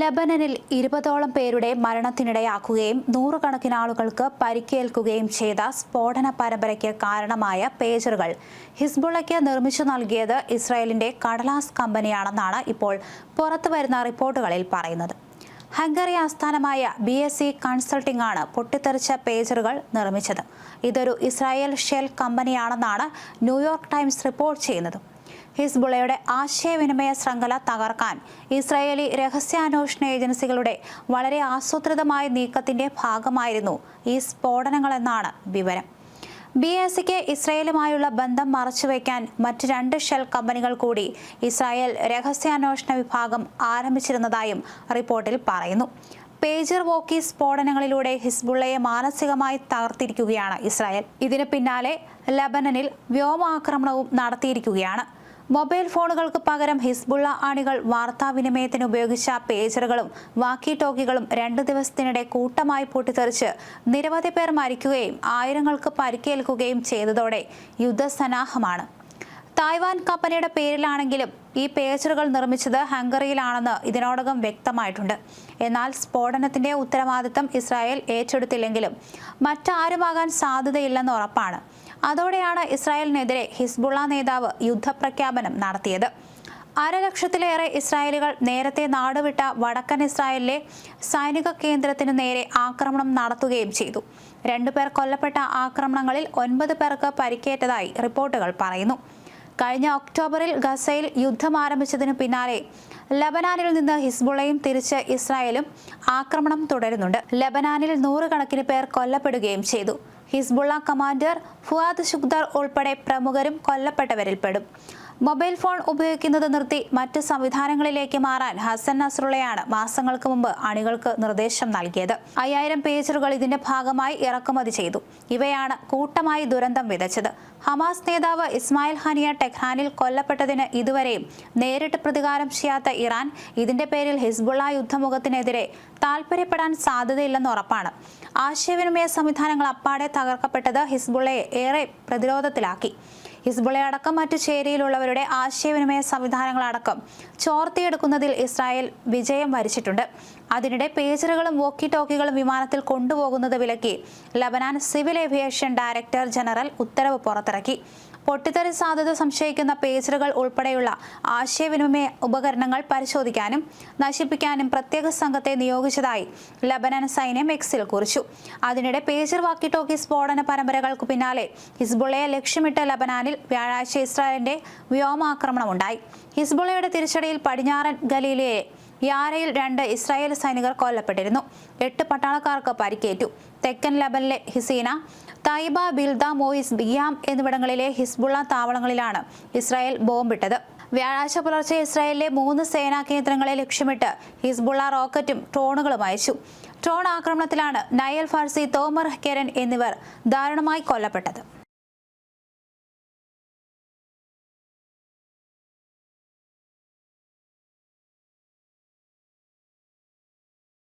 ലബനനിൽ ഇരുപതോളം പേരുടെ മരണത്തിനിടയാക്കുകയും നൂറുകണക്കിന് ആളുകൾക്ക് പരിക്കേൽക്കുകയും ചെയ്ത സ്ഫോടന പരമ്പരയ്ക്ക് കാരണമായ പേജറുകൾ. ഹിസ്ബുള്ളയ്ക്ക് നിർമ്മിച്ചു നൽകിയത് ഇസ്രായേലിന്റെ കടലാസ് കമ്പനിയാണെന്നാണ് ഇപ്പോൾ പുറത്തുവരുന്ന റിപ്പോർട്ടുകളിൽ പറയുന്നത്. ഹംഗറി ആസ്ഥാനമായ ബി എസ് സി കൺസൾട്ടിംഗ് ആണ് പൊട്ടിത്തെറിച്ച പേജറുകൾ നിർമ്മിച്ചത്. ഇതൊരു ഇസ്രായേൽ ഷെൽ കമ്പനിയാണെന്നാണ് ന്യൂയോർക്ക് ടൈംസ് റിപ്പോർട്ട് ചെയ്യുന്നത്. ഹിസ്ബുള്ളയുടെ ആശയവിനിമയ ശൃംഖല തകർക്കാൻ ഇസ്രായേലി രഹസ്യാന്വേഷണ ഏജൻസികളുടെ വളരെ ആസൂത്രിതമായ നീക്കത്തിന്റെ ഭാഗമായിരുന്നു ഈ സ്ഫോടനങ്ങളെന്നാണ് വിവരം. ബി എസ് സിക്ക് ഇസ്രായേലുമായുള്ള ബന്ധം മറച്ചുവെക്കാൻ മറ്റ് രണ്ട് ഷെൽ കമ്പനികൾ കൂടി ഇസ്രായേൽ രഹസ്യാന്വേഷണ വിഭാഗം ആരംഭിച്ചിരുന്നതായും റിപ്പോർട്ടിൽ പറയുന്നു. പേജർ വോക്കി സ്ഫോടനങ്ങളിലൂടെ ഹിസ്ബുള്ളയെ മാനസികമായി തകർത്തിരിക്കുകയാണ് ഇസ്രായേൽ. ഇതിന് പിന്നാലെ ലബനനിൽ വ്യോമാക്രമണവും നടത്തിയിരിക്കുകയാണ്. മൊബൈൽ ഫോണുകൾക്ക് പകരം ഹിസ്ബുള്ള ആണികൾ വാർത്താവിനിമയത്തിന് ഉപയോഗിച്ച പേജറുകളും വാക്കി ടോക്കികളും രണ്ട് ദിവസത്തിനിടെ കൂട്ടമായി പൊട്ടിത്തെറിച്ച് നിരവധി പേർ മരിക്കുകയും ആയിരങ്ങൾക്ക് പരിക്കേൽക്കുകയും ചെയ്തതോടെ യുദ്ധസന്നാഹമാണ് തായ്വാൻ കമ്പനിയുടെ പേരിലാണെങ്കിലും ഈ പേജറുകൾ നിർമ്മിച്ചത് ഹംഗറിയിലാണെന്ന് ഇതിനോടകം വ്യക്തമായിട്ടുണ്ട്. എന്നാൽ സ്ഫോടനത്തിന്റെ ഉത്തരവാദിത്തം ഇസ്രായേൽ ഏറ്റെടുത്തില്ലെങ്കിലും മറ്റാരുമാകാൻ സാധ്യതയില്ലെന്ന് ഉറപ്പാണ്. അതോടെയാണ് ഇസ്രായേലിനെതിരെ ഹിസ്ബുള്ള നേതാവ് യുദ്ധപ്രഖ്യാപനം നടത്തിയത്. അരലക്ഷത്തിലേറെ ഇസ്രായേലുകൾ നേരത്തെ നാടുവിട്ട വടക്കൻ ഇസ്രായേലിലെ സൈനിക കേന്ദ്രത്തിന് നേരെ ആക്രമണം നടത്തുകയും ചെയ്തു. രണ്ടുപേർ കൊല്ലപ്പെട്ട ആക്രമണങ്ങളിൽ ഒൻപത് പേർക്ക് പരിക്കേറ്റതായി റിപ്പോർട്ടുകൾ പറയുന്നു. കഴിഞ്ഞ ഒക്ടോബറിൽ ഗസയിൽ യുദ്ധം ആരംഭിച്ചതിനു പിന്നാലെ ലബനാനിൽ നിന്ന് ഹിസ്ബുള്ളയും തിരിച്ച് ഇസ്രായേലും ആക്രമണം തുടരുന്നുണ്ട്. ലബനാനിൽ നൂറുകണക്കിന് പേർ കൊല്ലപ്പെടുകയും ചെയ്തു. ഹിസ്ബുള്ള കമാൻഡർ ഫുവാദ് ഷുഖ്ദർ ഉൾപ്പെടെ പ്രമുഖരും കൊല്ലപ്പെട്ടവരിൽപ്പെടും. മൊബൈൽ ഫോൺ ഉപയോഗിക്കുന്നത് നിർത്തി മറ്റ് സംവിധാനങ്ങളിലേക്ക് മാറാൻ ഹസൻ നസ്രുളയാണ് മാസങ്ങൾക്ക് മുമ്പ് അണികൾക്ക് നിർദ്ദേശം നൽകിയത്. അയ്യായിരം പേജറുകൾ ഇതിന്റെ ഭാഗമായി ഇറക്കുമതി ചെയ്തു. ഇവയാണ് കൂട്ടമായി ദുരന്തം വിതച്ചത്. ഹമാസ് നേതാവ് ഇസ്മായിൽ ഹനിയ ടെഹ്റാനിൽ കൊല്ലപ്പെട്ടതിന് ഇതുവരെയും നേരിട്ട് പ്രതികാരം ചെയ്യാത്ത ഇറാൻ ഇതിന്റെ പേരിൽ ഹിസ്ബുള്ള യുദ്ധമുഖത്തിനെതിരെ താൽപര്യപ്പെടാൻ സാധ്യതയില്ലെന്ന് ഉറപ്പാണ്. ആശയവിനിമയ സംവിധാനങ്ങൾ അപ്പാടെ തകർക്കപ്പെട്ടത് ഹിസ്ബുള്ളയെ ഏറെ പ്രതിരോധത്തിലാക്കി. ഹിസ്ബുളെ അടക്കം മറ്റു ചേരിയിലുള്ളവരുടെ ആശയവിനിമയ സംവിധാനങ്ങളടക്കം ചോർത്തിയെടുക്കുന്നതിൽ ഇസ്രായേൽ വിജയം വരിച്ചിട്ടുണ്ട്. അതിനിടെ പേജറുകളും വോക്കി ടോക്കികളും വിമാനത്തിൽ കൊണ്ടുപോകുന്നത് വിലക്കി Lebanon civil aviation director general ഉത്തരവ് പുറത്തിറക്കി. പൊട്ടിത്തെറി സാധ്യത സംശയിക്കുന്ന പേജറുകൾ ഉൾപ്പെടെയുള്ള ആശയവിനിമയ ഉപകരണങ്ങൾ പരിശോധിക്കാനും നശിപ്പിക്കാനും പ്രത്യേക സംഘത്തെ നിയോഗിച്ചതായി ലബനൻ സൈന്യം എക്സിൽ കുറിച്ചു. അതിനിടെ പേജർ വാക്കി ടോക്കി സ്ഫോടന പരമ്പരകൾക്ക് പിന്നാലെ ഹിസ്ബുള്ളയെ ലക്ഷ്യമിട്ട് ലബനാനിൽ വ്യാഴാഴ്ച ഇസ്രായേലിന്റെ വ്യോമാക്രമണമുണ്ടായി. ഹിസ്ബുള്ളയുടെ തിരിച്ചടിയിൽ പടിഞ്ഞാറൻ ഗലീലയെ യാരയിൽ രണ്ട് ഇസ്രായേൽ സൈനികർ കൊല്ലപ്പെട്ടിരുന്നു. എട്ട് പട്ടാളക്കാർക്ക് പരിക്കേറ്റു. തെക്കൻ ലബനിലെ ഹിസീന തൈബ ബിൽദ മോയിസ് ബിയാം എന്നിവിടങ്ങളിലെ ഹിസ്ബുള്ള താവളങ്ങളിലാണ് ഇസ്രായേൽ ബോംബിട്ടത്. വ്യാഴാഴ്ച പുലർച്ചെ ഇസ്രായേലിലെ മൂന്ന് സേനാ കേന്ദ്രങ്ങളെ ലക്ഷ്യമിട്ട് ഹിസ്ബുള്ള റോക്കറ്റും ഡ്രോണുകളും അയച്ചു. ഡ്രോൺ ആക്രമണത്തിലാണ് നയൽ ഫാർസി തോമർ കെരൻ എന്നിവർ ദാരുണമായി കൊല്ലപ്പെട്ടത്.